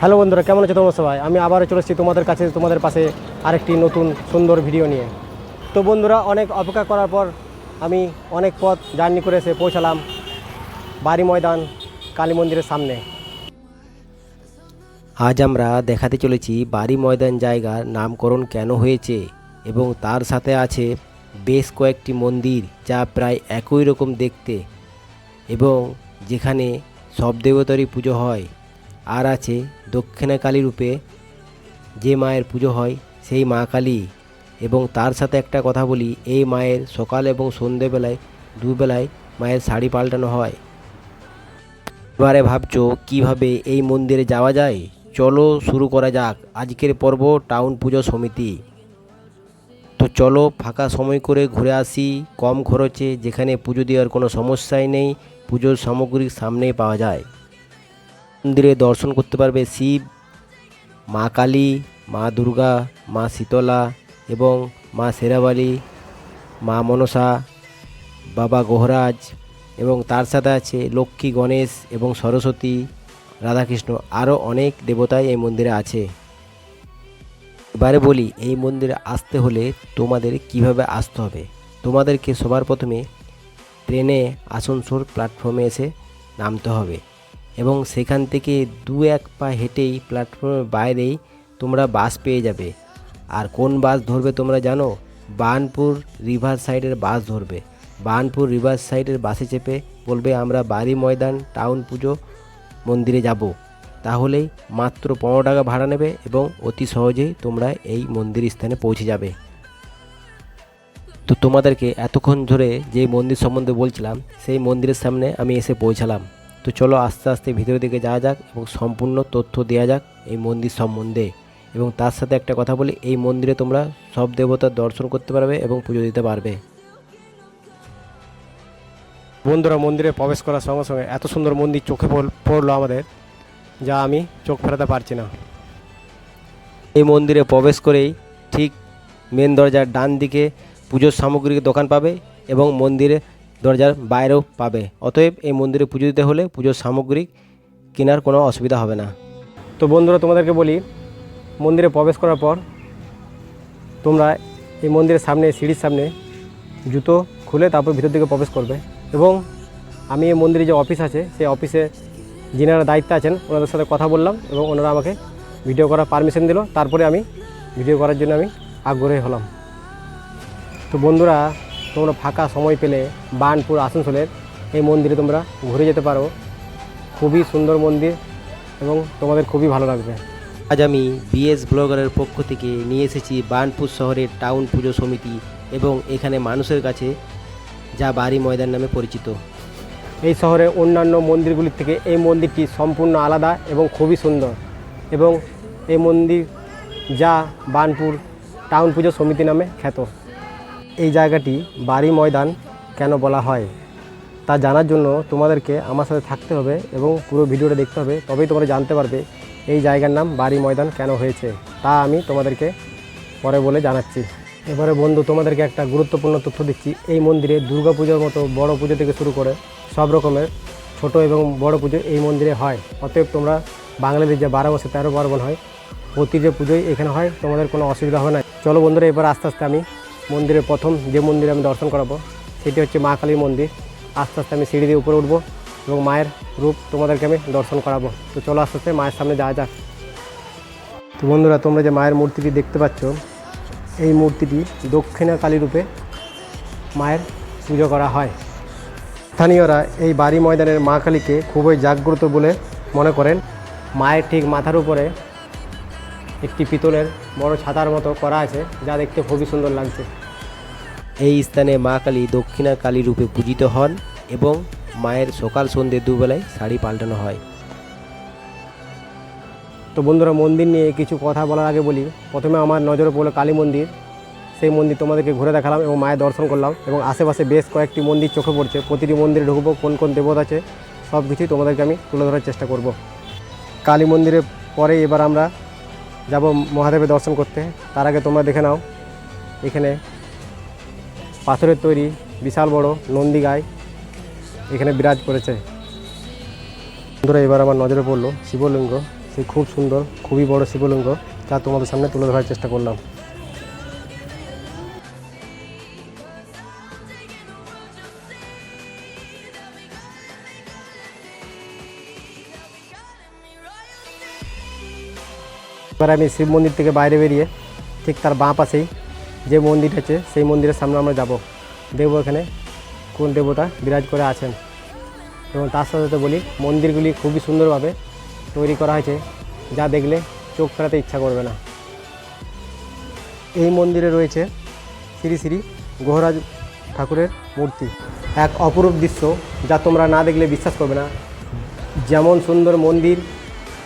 Hello বন্ধুরা, কেমন আছো তোমার সবাই? আমি আবারও চলে এসেছি তোমাদের কাছে, তোমাদের পাশে আরেকটি নতুন সুন্দর ভিডিও নিয়ে। তো বন্ধুরা, অনেক অপেক্ষা করার পর আমি অনেক পথ জার্নি করে এসে পৌঁছালাম বাড়ি ময়দান, কালী মন্দিরের সামনে। আজ আমরা দেখাতে চলেছি বাড়ি ময়দান জায়গার নামকরণ কেন হয়েছে এবং তার সাথে আছে বেশ কয়েকটি মন্দির যা প্রায় একই রকম দেখতে এবং যেখানে সব দেবতারই পুজো হয়। আর আছে দক্ষিণাকালী রূপে যে মায়ের পুজো হয়, সেই মা কালী। এবং তার সাথে একটা কথা বলি, এই মায়ের সকাল এবং সন্ধেবেলায়, দুবেলায় মায়ের শাড়ি পাল্টানো হয়। এবারে ভাবছ কীভাবে এই মন্দিরে যাওয়া যায়? চলো শুরু করা যাক। আজকের পর্ব টাউন পুজো সমিতি। তো চলো ফাঁকা সময় করে ঘুরে আসি, কম খরচে, যেখানে পুজো দেওয়ার কোনো সমস্যাই নেই, পুজোর সামগ্রী সামনেই পাওয়া যায়। মন্দিরে দর্শন করতে পারবে শিব, মা কালী, মা দুর্গা, মা শীতলা এবং মা শেরাবালি মা মনসা, বাবা গোহরাজ এবং তার সাথে আছে লক্ষ্মী, গণেশ এবং সরস্বতী, রাধাকৃষ্ণ আরও অনেক দেবতাই এই মন্দিরে আছে। এবারে বলি, এই মন্দিরে আসতে হলে তোমাদের কীভাবে আসতে হবে? তোমাদেরকে সবার প্রথমে ট্রেনে আসানসোল প্ল্যাটফর্মে এসে নামতে হবে। এবং সেখান থেকে দু এক পা হেঁটেই প্ল্যাটফর্মের বাইরেই তোমরা বাস পেয়ে যাবে। আর কোন বাস ধরবে তোমরা জানো? বার্নপুর রিভার সাইডের বাস ধরবে। বার্নপুর রিভার সাইডের বাসে চেপে বলবে, আমরা বাড়ি ময়দান টাউন পুজো, মন্দিরে যাব। তাহলেই মাত্র পনেরো টাকা ভাড়া নেবে এবং অতি সহজেই তোমরা এই মন্দির স্থানে পৌঁছে যাবে। তো তোমাদেরকে এতক্ষণ ধরে যে মন্দির সম্বন্ধে বলছিলাম, সেই মন্দিরের সামনে আমি এসে পৌঁছালাম। তো চলো আস্তে আস্তে ভিতরের দিকে যাওয়া যাক এবং সম্পূর্ণ তথ্য দেওয়া যাক এই মন্দির সম্বন্ধে। এবং তার সাথে একটা কথা বলি, এই মন্দিরে তোমরা সব দেবতার দর্শন করতে পারবে এবং পুজো দিতে পারবে। বন্ধুরা, মন্দিরে প্রবেশ করার সঙ্গে সঙ্গে এত সুন্দর মন্দির চোখে পড়- পড়ল আমাদের, যা আমি চোখ ফেরাতে পারছি না। এই মন্দিরে প্রবেশ করেই ঠিক মেন দরজার ডান দিকে পুজোর সামগ্রীর দোকান পাবে এবং মন্দিরে দরজার বাইরেও পাবে। অতএব এই মন্দিরে পুজো দিতে হলে পুজোর সামগ্রী কেনার কোনো অসুবিধা হবে না। তো বন্ধুরা, তোমাদেরকে বলি, মন্দিরে প্রবেশ করার পর তোমরা এই মন্দিরের সামনে, সিঁড়ির সামনে জুতো খুলে তারপর ভিতর দিকে প্রবেশ করবে এবং আমি এই মন্দিরে যে অফিস আছে, সেই অফিসে যিনারা দায়িত্বে আছেন, ওনাদের সাথে কথা বললাম এবং ওনারা আমাকে ভিডিও করার পারমিশন দিল। তারপরে আমি ভিডিও করার জন্য আমি আগ্রহী হলাম। তো বন্ধুরা তোমরা ফাঁকা সময় পেলে বার্নপুর আসানসোলের এই মন্দিরে তোমরা ঘুরে যেতে পারো। খুবই সুন্দর মন্দির এবং তোমাদের খুবই ভালো লাগবে। আজ আমি বিএস ব্লগারের পক্ষ থেকে নিয়ে এসেছি বার্নপুর শহরের টাউন পুজো সমিতি এবং এখানে মানুষের কাছে যা বাড়ি ময়দান নামে পরিচিত। এই শহরে অন্যান্য মন্দিরগুলির থেকে এই মন্দিরটি সম্পূর্ণ আলাদা এবং খুবই সুন্দর এবং এই মন্দির যা বার্নপুর টাউন পুজো সমিতি নামে খ্যাত। এই জায়গাটি বাড়ি ময়দান কেন বলা হয় তা জানার জন্য তোমাদেরকে আমার সাথে থাকতে হবে এবং পুরো ভিডিওটা দেখতে হবে, তবেই তোমরা জানতে পারবে এই জায়গার নাম বাড়ি ময়দান কেন হয়েছে। তা আমি তোমাদেরকে পরে বলে জানাচ্ছি। এবারে বন্ধু, তোমাদেরকে একটা গুরুত্বপূর্ণ তথ্য দিচ্ছি। এই মন্দিরে দুর্গা পুজোর মতো বড় পুজো থেকে শুরু করে সব রকমের ছোট এবং বড় পুজো এই মন্দিরে হয়। অতএব তোমরা বাঙালিদের যে বারো মাসে তেরো পার্বণ হয় প্রতি যে পুজোই এখানে হয়। তোমাদের কোনো অসুবিধা হবে না। চলো বন্ধুরা, এবার আস্তে আস্তে আমি মন্দিরের প্রথম যে মন্দিরে আমি দর্শন করাবো, সেটি হচ্ছে মা কালীর মন্দির। আস্তে আস্তে আমি সিঁড়ি দিয়ে উপরে উঠবো এবং মায়ের রূপ তোমাদেরকে আমি দর্শন করাবো। তো চলো আস্তে আস্তে মায়ের সামনে যাওয়া যাক। তো বন্ধুরা, তোমরা যে মায়ের মূর্তিটি দেখতে পাচ্ছ, এই মূর্তিটি দক্ষিণা কালী রূপে মায়ের পুজো করা হয়। স্থানীয়রা এই বাড়ি ময়দানের মা কালীকে খুবই জাগ্রত বলে মনে করেন। মায়ের ঠিক মাথার উপরে একটি পিতলের বড় ছাতার মতো করা আছে, যা দেখতে খুবই সুন্দর লাগছে। এই স্থানে মা কালী দক্ষিণা কালী রূপে পূজিত হন এবং মায়ের সকাল সন্ধ্যে দুবেলায় শাড়ি পাল্টানো হয়। তো বন্ধুরা, মন্দির নিয়ে কিছু কথা বলার আগে বলি। প্রথমে আমার নজরে পড়ল কালী মন্দির। সেই মন্দির তোমাদেরকে ঘুরে দেখালাম এবং মায়ের দর্শন করলাম এবং আশেপাশে বেশ কয়েকটি মন্দির চোখে পড়ছে। প্রতিটি মন্দিরে ঢুকবো, কোন কোন দেবতা আছে, সব কিছুই তোমাদেরকে আমি তুলে ধরার চেষ্টা করব। কালী মন্দিরের পরে এবার আমরা যাব মহাদেবের দর্শন করতে। তার আগে তোমরা দেখে নাও, এখানে পাথরের তৈরি, বিশাল বড় নন্দী গাই এখানে বিরাজ করেছে। বন্ধুরা, এবার আমার নজরে পড়ল শিবলিঙ্গ। সে খুব সুন্দর, খুবই বড় শিবলিঙ্গ, যা তোমাদের সামনে তুলে ধরার চেষ্টা করলাম। এবার আমি শিব মন্দির থেকে বাইরে বেরিয়ে ঠিক তার বাঁ পাশেই যে মন্দির আছে, সেই মন্দিরের সামনে আমরা যাব। দেখব এখানে কোন দেবতা বিরাজ করে আছেন। এবং তার সাথে সাথে বলি, মন্দিরগুলি খুবই সুন্দরভাবে তৈরি করা হয়েছে, যা দেখলে চোখ ফেরাতে ইচ্ছা করবে না। এই মন্দিরে রয়েছে শ্রী শ্রী গোহরাজ ঠাকুরের মূর্তি। এক অপরূপ দৃশ্য যা তোমরা না দেখলে বিশ্বাস করবে না। যেমন সুন্দর মন্দির,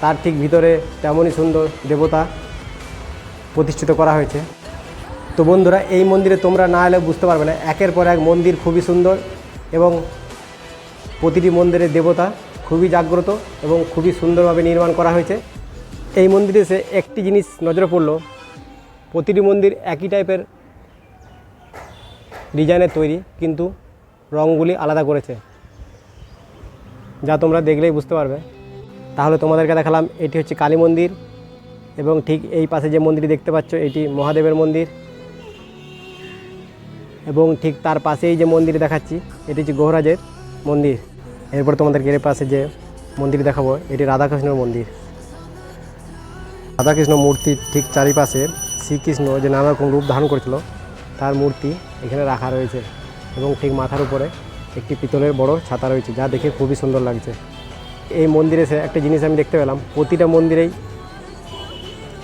তার ঠিক ভিতরে তেমনই সুন্দর দেবতা প্রতিষ্ঠিত করা হয়েছে। তো বন্ধুরা, এই মন্দিরে তোমরা না এলে বুঝতে পারবে না। একের পর এক মন্দির খুবই সুন্দর এবং প্রতিটি মন্দিরের দেবতা খুবই জাগ্রত এবং খুবই সুন্দরভাবে নির্মাণ করা হয়েছে। এই মন্দিরে এসে একটি জিনিস নজরে পড়ল। প্রতিটি মন্দির একই টাইপের ডিজাইনের তৈরি, কিন্তু রঙগুলি আলাদা করেছে। যা তোমরা দেখলেই বুঝতে পারবে। তাহলে তোমাদেরকে দেখালাম, এটি হচ্ছে কালী মন্দির এবং ঠিক এই পাশে যে মন্দিরটি দেখতে পাচ্ছ, এটি মহাদেবের মন্দির। এবং ঠিক তার পাশেই যে মন্দির দেখাচ্ছি, এটি হচ্ছে গহরাজের মন্দির। এরপর তোমাদেরকে এর পাশে যে মন্দির দেখাবো, এটি রাধাকৃষ্ণের মন্দির। রাধাকৃষ্ণ মূর্তির ঠিক চারিপাশে শ্রীকৃষ্ণ যে নানা রকম রূপ ধারণ করেছিল, তার মূর্তি এখানে রাখা রয়েছে এবং ঠিক মাথার উপরে একটি পিতলের বড় ছাতা রয়েছে, যা দেখে খুবই সুন্দর লাগছে। এই মন্দিরে একটা জিনিস আমি দেখতে পেলাম, প্রতিটা মন্দিরেই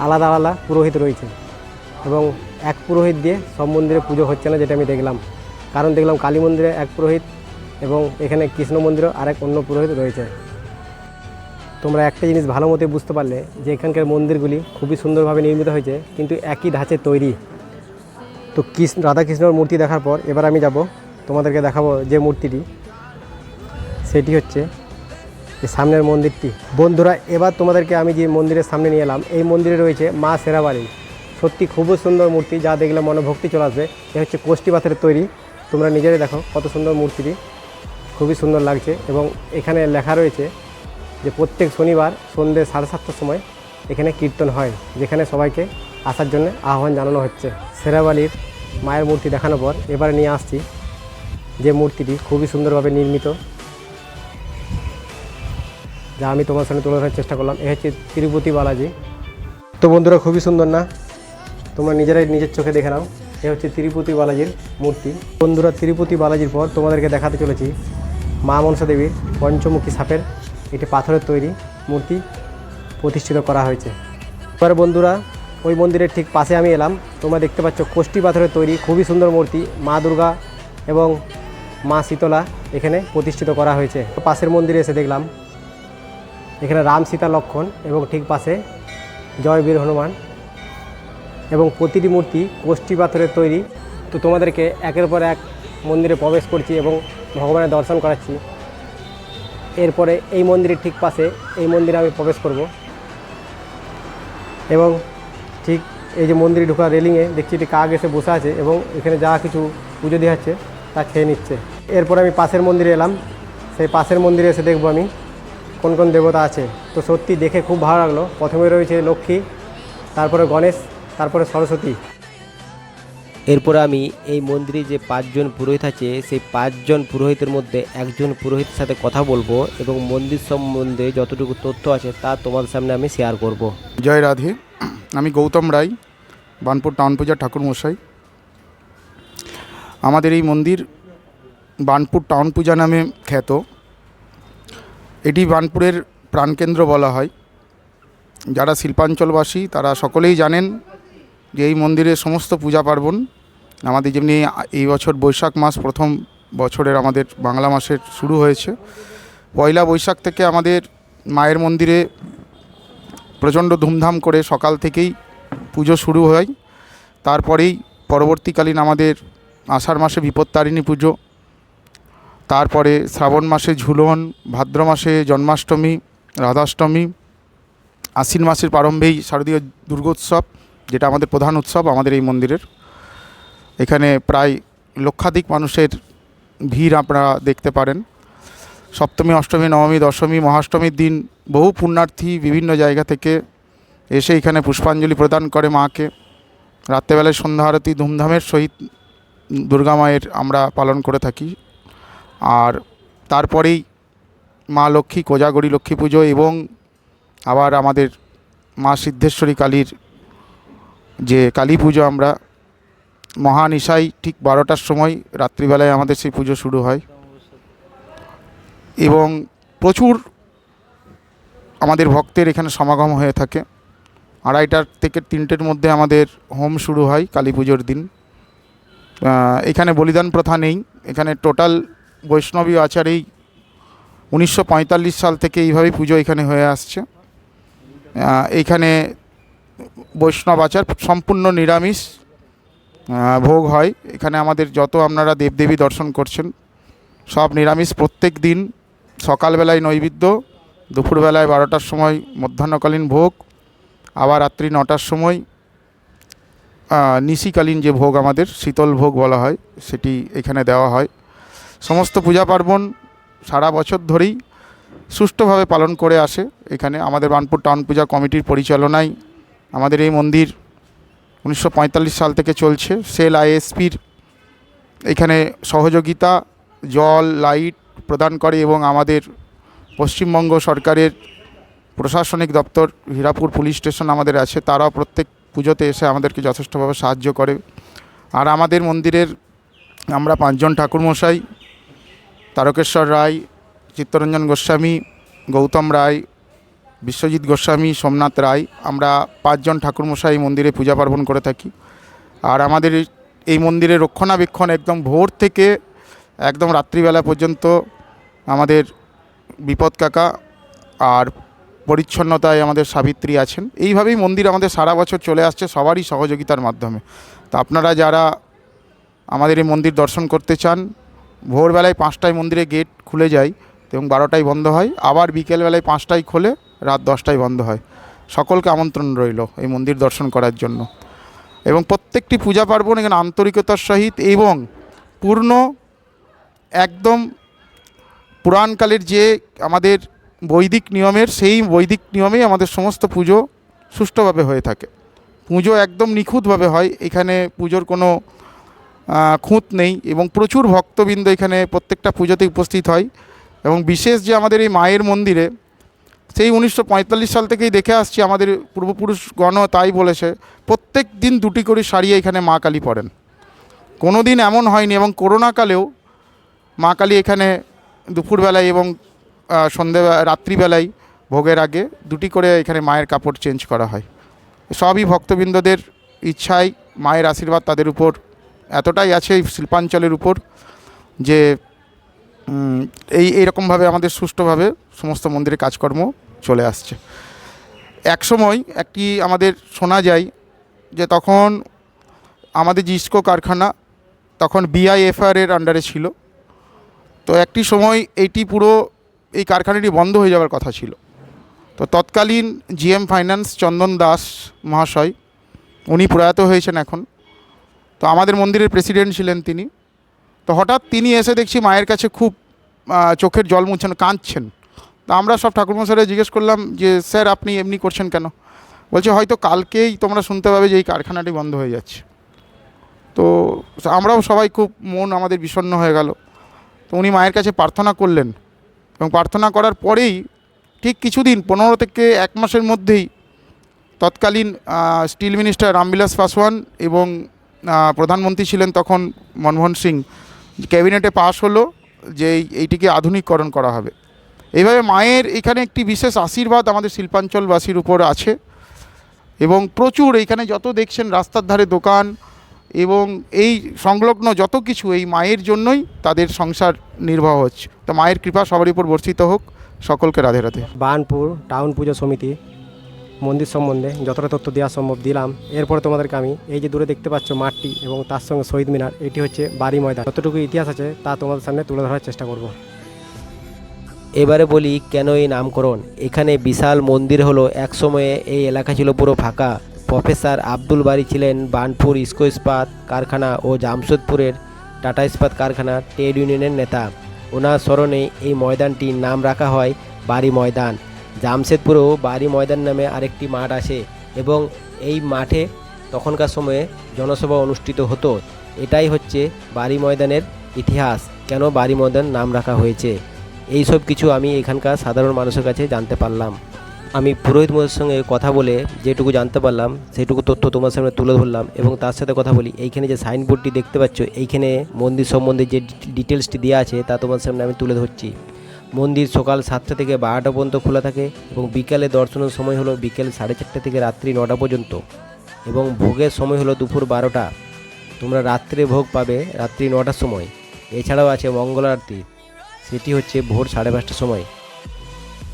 আলাদা আলাদা পুরোহিত রয়েছে এবং এক পুরোহিত দিয়ে সব মন্দিরে পুজো হচ্ছে না, যেটা আমি দেখলাম। কারণ দেখলাম কালী মন্দিরে এক পুরোহিত এবং এখানে কৃষ্ণ মন্দিরেও আরেক অন্য পুরোহিত রয়েছে। তোমরা একটা জিনিস ভালো মতো বুঝতে পারলে যে এখানকার মন্দিরগুলি খুবই সুন্দরভাবে নির্মিত হয়েছে, কিন্তু একই ধাঁচে তৈরি। তো কৃষ্ণ, রাধাকৃষ্ণর মূর্তি দেখার পর এবার আমি যাব, তোমাদেরকে দেখাবো যে মূর্তিটি। সেটি হচ্ছে এই সামনের মন্দিরটি। বন্ধুরা, এবার তোমাদেরকে আমি যে মন্দিরের সামনে নিয়ে এলাম, এই মন্দিরে রয়েছে মা সেরাবাড়ি। সত্যি খুবই সুন্দর মূর্তি, যা দেখলে মনে ভক্তি চলে আসবে। এ হচ্ছে কোষ্টি পাথরের তৈরি। তোমরা নিজেরাই দেখো কত সুন্দর মূর্তিটি। খুবই সুন্দর লাগছে এবং এখানে লেখা রয়েছে যে প্রত্যেক শনিবার সন্ধ্যে সাড়ে সাতটার সময় এখানে কীর্তন হয়, যেখানে সবাইকে আসার জন্য আহ্বান জানানো হচ্ছে। সেরাবালির মায়ের মূর্তি দেখানোর পর এবারে নিয়ে আসছি যে মূর্তিটি খুবই সুন্দরভাবে নির্মিত। যা আমি তোমার সামনে তুলে ধরার চেষ্টা করলাম। এ হচ্ছে তিরুপতি বালাজি। তো বন্ধুরা, খুবই সুন্দর না? তোমরা নিজেরাই নিজের চোখে দেখে নাও। এ হচ্ছে তিরুপতি বালাজির মূর্তি। বন্ধুরা, তিরুপতি বালাজির পর তোমাদেরকে দেখাতে চলেছি মা মনসা দেবীর পঞ্চমুখী সাপের একটি পাথরের তৈরি মূর্তি প্রতিষ্ঠিত করা হয়েছে। এবার বন্ধুরা, ওই মন্দিরের ঠিক পাশে আমি এলাম। তোমরা দেখতে পাচ্ছ কোষ্টি পাথরের তৈরি, খুবই সুন্দর মূর্তি। মা দুর্গা এবং মা শীতলা এখানে প্রতিষ্ঠিত করা হয়েছে। পাশের মন্দিরে এসে দেখলাম, এখানে রাম সীতা লক্ষণ এবং ঠিক পাশে জয় বীর হনুমান এবং প্রতিটি মূর্তি কোষ্ঠী পাথরের তৈরি। তো তোমাদেরকে একের পর এক মন্দিরে প্রবেশ করছি এবং ভগবানের দর্শন করাচ্ছি। এরপরে এই মন্দিরের ঠিক পাশে এই মন্দিরে আমি প্রবেশ করব। এবং ঠিক এই যে মন্দিরে ঢোকা রেলিংয়ে দেখছি একটি কাক এসে বসে আছে এবং এখানে যা কিছু পুজো দেওয়া হচ্ছে তা খেয়ে নিচ্ছে। এরপরে আমি পাশের মন্দিরে এলাম। সেই পাশের মন্দিরে এসে দেখব আমি কোন কোন দেবতা আছে। তো সত্যি দেখে খুব ভালো লাগল। প্রথমে রয়েছে লক্ষ্মী, তারপরে গণেশ তারপরে সরস্বতী। এরপর আমি এই মন্দিরে যে পাঁচজন পুরোহিত আছে সেই পাঁচজন পুরোহিতের মধ্যে একজন পুরোহিতের সাথে কথা বলব এবং মন্দির সম্বন্ধে যতটুকু তথ্য আছে তা তোমাদের সামনে আমি শেয়ার করব। জয় রাধে। আমি গৌতম রায় বানপুর টাউন পূজা ঠাকুর মশাই। আমাদের এই মন্দির বানপুর টাউন পূজা নামে খ্যাত। এটি বানপুরের প্রাণকেন্দ্র বলা হয়। যারা শিল্পাঞ্চলবাসী তারা সকলেই জানেন যে এই মন্দিরের সমস্ত পূজা পার্বণ, আমাদের যেমনি এই বছর বৈশাখ মাস প্রথম বছরের আমাদের বাংলা মাসের শুরু হয়েছে, পয়লা বৈশাখ থেকে আমাদের মায়ের মন্দিরে প্রচণ্ড ধুমধাম করে সকাল থেকেই পুজো শুরু হয়। তারপরেই পরবর্তীকালীন আমাদের আষাঢ় মাসে বিপত্তারিণী পুজো, তারপরে শ্রাবণ মাসে ঝুলন, ভাদ্র মাসে জন্মাষ্টমী, রাধাষ্টমী, আশ্বিন মাসের প্রারম্ভেই শারদীয় দুর্গোৎসব যেটা আমাদের প্রধান উৎসব আমাদের এই মন্দিরের। এখানে প্রায় লক্ষাধিক মানুষের ভিড় আপনারা দেখতে পারেন। সপ্তমী, অষ্টমী, নবমী, দশমী, মহাষ্টমীর দিন বহু পুণ্যার্থী বিভিন্ন জায়গা থেকে এসে এখানে পুষ্পাঞ্জলি প্রদান করে মাকে। রাত্রেবেলায় সন্ধ্যা আরতি ধুমধামের সহিত দুর্গা মায়ের আমরা পালন করে থাকি। আর তারপরেই মা লক্ষ্মী, কোজাগরী লক্ষ্মী পুজো এবং আবার আমাদের মা সিদ্ধেশ্বরী কালীর যে কালী পুজো আমরা মহানিশাই ঠিক বারোটার সময় রাত্রিবেলায় আমাদের সেই পুজো শুরু হয়। এবং প্রচুর আমাদের ভক্তের এখানে সমাগম হয়ে থাকে। আড়াইটার থেকে তিনটের মধ্যে আমাদের হোম শুরু হয় কালী পুজোর দিন। এখানে বলিদান প্রথা নেই। এখানে টোটাল বৈষ্ণবী আচারেই উনিশশো পঁয়তাল্লিশ সাল থেকে এইভাবেই পুজো এখানে হয়ে আসছে। আহ, এইখানে বৈষ্ণব আচার, সম্পূর্ণ নিরামিষ ভোগ হয়। এখানে আমাদের যত আপনারা দেবদেবী দর্শন করছেন, সব নিরামিষ প্রত্যেক দিন। সকালবেলায় নৈবেদ্য, দুপুরবেলায় বারোটার সময় মধ্যাহ্নকালীন ভোগ, আবার রাত্রি নটার সময় নিশিকালীন যে ভোগ আমাদের, শীতল ভোগ বলা হয়, সেটি এখানে দেওয়া হয়। সমস্ত পূজা পার্বণ সারা বছর ধরেই সুষ্ঠুভাবে পালন করে আসে। এখানে আমাদের বানপুর টাউন পূজা কমিটির পরিচালনায় আমাদের এই মন্দির উনিশশো পঁয়তাল্লিশ সাল থেকে চলছে। সেল আইএসপির এখানে সহযোগিতা, জল, লাইট প্রদান করে এবং আমাদের পশ্চিমবঙ্গ সরকারের প্রশাসনিক দপ্তর হীরাপুর পুলিশ স্টেশন আমাদের আছে। তারাও প্রত্যেক পুজোতে এসে আমাদেরকে যথেষ্টভাবে সাহায্য করে। আর আমাদের মন্দিরের আমরা পাঁচজন ঠাকুরমশাই, তারকেশ্বর রায়, চিত্তরঞ্জন গোস্বামী, গৌতম রায় বিশ্বজিৎ গোস্বামী, সোমনাথ রায়, আমরা পাঁচজন ঠাকুরমশাই মন্দিরে পূজা পার্বণ করে থাকি। আর আমাদের এই- মন্দিরের রক্ষণাবেক্ষণ একদম ভোর থেকে একদম রাত্রিবেলা পর্যন্ত আমাদের বিপদ কাকা আর পরিচ্ছন্নতায় আমাদের সাবিত্রী আছেন। এইভাবেই মন্দির আমাদের সারা বছর চলে আসছে সবারই সহযোগিতার মাধ্যমে। তো আপনারা যারা আমাদের এই মন্দির দর্শন করতে চান, ভোরবেলায় পাঁচটায় মন্দিরে গেট খুলে যায় এবং বারোটায় বন্ধ হয়, আবার বিকেলবেলায় পাঁচটায় খোলে রাত দশটায় বন্ধ হয়। সকলকে আমন্ত্রণ রইল এই মন্দির দর্শন করার জন্য। এবং প্রত্যেকটি পূজা পার্বণ এখানে আন্তরিকতার সহিত এবং পূর্ণ একদম পুরাণকালের যে আমাদের বৈদিক নিয়মের, সেই বৈদিক নিয়মেই আমাদের সমস্ত পুজো সুষ্ঠুভাবে হয়ে থাকে। পুজো একদম নিখুঁতভাবে হয়। এখানে পুজোর কোনো খুঁত নেই এবং প্রচুর ভক্তবৃন্দ এখানে প্রত্যেকটা পুজোতে উপস্থিত হয়। এবং বিশেষ যে আমাদের এই মায়ের মন্দিরে সেই উনিশশো পঁয়তাল্লিশ সাল থেকেই দেখে আসছি আমাদের পূর্বপুরুষগণও তাই বলেছে, প্রত্যেক দিন দুটি করে শাড়ি এখানে মা কালী পরেন। কোনো দিন এমন হয়নি এবং করোনাকালেও মা কালী এখানে দুপুরবেলায় এবং সন্ধে, রাত্রিবেলায় ভোগের আগে দুটি করে এখানে মায়ের কাপড় চেঞ্জ করা হয়। সবই ভক্তবৃন্দদের ইচ্ছায়, মায়ের আশীর্বাদ তাদের উপর এতটাই আছে এই শিল্পাঞ্চলের উপর যে এই এইরকমভাবে আমাদের সুষ্ঠুভাবে সমস্ত মন্দিরে কাজকর্ম চলে আসছে। এক সময় একটি আমাদের শোনা যায় যে তখন আমাদের যে ইস্কো কারখানা, তখন বিআইএফআর এর আন্ডারে ছিল। তো একটি সময় এইটি পুরো এই কারখানাটি বন্ধ হয়ে যাওয়ার কথা ছিল। তো তৎকালীন জিএম ফাইন্যান্স চন্দন দাস মহাশয়, উনি প্রয়াত হয়েছেন এখন। তো আমাদের মন্দিরের প্রেসিডেন্ট ছিলেন তিনি। তো হঠাৎ তিনি এসে দেখছি মায়ের কাছে খুব চোখের জল মুছছেন কাঁদছেন। তা আমরা সব ঠাকুরমশাইরা জিজ্ঞেস করলাম যে, স্যার, আপনি এমনি করছেন কেন? বলছে, হয়তো কালকেই তোমরা শুনতে পাবে যে এই কারখানাটি বন্ধ হয়ে যাচ্ছে। তো আমরাও সবাই খুব মন আমাদের বিষণ্ণ হয়ে গেল। তো উনি মায়ের কাছে প্রার্থনা করলেন এবং প্রার্থনা করার পরেই ঠিক কিছুদিন, পনেরো থেকে এক মাসের মধ্যেই তৎকালীন স্টিল মিনিস্টার রামবিলাস পাসওয়ান এবং প্রধানমন্ত্রী ছিলেন তখন মনমোহন সিং ক্যাবিনেটে পাশ হলো যে এই- এইটিকে আধুনিকরণ করা হবে। এইভাবে মায়ের এখানে একটি বিশেষ আশীর্বাদ আমাদের শিল্পাঞ্চলবাসীর উপর আছে এবং প্রচুর এইখানে যত দেখছেন রাস্তার ধারে দোকান এবং এই সংলগ্ন যত কিছু এই মায়ের জন্যই তাদের সংসার নির্বাহ হচ্ছে। তো মায়ের কৃপা সবারই উপর বর্ষিত হোক। সকলকে রাধে রাধে। বানপুর টাউন পুজো সমিতি। মন্দির সম্বন্ধে যতটা তথ্য দেওয়া সম্ভব দিলাম। এরপরে তোমাদেরকে আমি এই যে দূরে দেখতে পাচ্ছ মাঠটি এবং তার সঙ্গে শহীদ মিনার, এটি হচ্ছে বাড়ি ময়দান। যতটুকু ইতিহাস আছে, তা তোমাদের সামনে তুলে ধরার চেষ্টা করব। এবারে বলি, কেন এই নামকরণ? এখানে বিশাল মন্দির হলো। এক সময়ে এই এলাকা ছিল পুরো ফাঁকা। প্রফেসর আব্দুল বারি ছিলেন বার্নপুর ইস্কো ইস্পাত কারখানা ও জামশেদপুরের টাটা ইস্পাত কারখানা ট্রেড ইউনিয়নের নেতা। ওনার স্মরণে এই ময়দানটির নাম রাখা হয় বাড়ি ময়দান। জামশেদপুরেও বাড়ি ময়দান নামে আরেকটি মাঠ আছে এবং এই মাঠে তখনকার সময়ে জনসভা অনুষ্ঠিত হতো। এটাই হচ্ছে বাড়ি ময়দানের ইতিহাস, কেন বাড়ি ময়দান নাম রাখা হয়েছে। এই সব কিছু আমি এখানকার সাধারণ মানুষের কাছে জানতে পারলাম। আমি পুরোহিত মশাইয়ের সঙ্গে কথা বলে যেটুকু জানতে পারলাম, সেটুকু তথ্য তোমার সামনে তুলে ধরলাম এবং তার সাথে কথা বলি। এইখানে যে সাইনবোর্ডটি দেখতে পাচ্ছ, এইখানে মন্দির সম্বন্ধে যে ডিটেলসটি দেওয়া আছে, তা তোমার সামনে আমি তুলে ধরছি। মন্দির সকাল সাতটা থেকে বারোটা পর্যন্ত খোলা থাকে এবং বিকালে দর্শনের সময় হলো বিকেল সাড়ে চারটে থেকে রাত্রি নটা পর্যন্ত এবং ভোগের সময় হলো দুপুর বারোটা। তোমরা রাত্রে ভোগ পাবে রাত্রি নটার সময়। এছাড়াও আছে মঙ্গল আরতি সেটি হচ্ছে ভোর সাড়ে পাঁচটার সময়।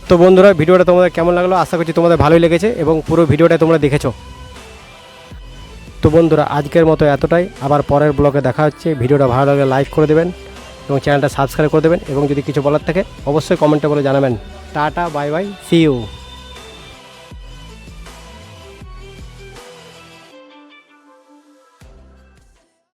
তো বন্ধুরা, ভিডিওটা তোমাদের কেমন লাগল? আশা করছি তোমাদের ভালোই লেগেছে এবং পুরো ভিডিওটা তোমরা দেখেছ। তো বন্ধুরা, আজকের মতো এতটাই। আবার পরের ব্লগে দেখা হচ্ছে। ভিডিওটা ভালো লাগলে লাইক করে দেবেন। এবং চ্যানেলটা সাবস্ক্রাইব করে দেবেন এবং যদি কিছু বলার থাকে, অবশ্যই কমেন্টে বলে জানাবেন। Tata, bye bye see you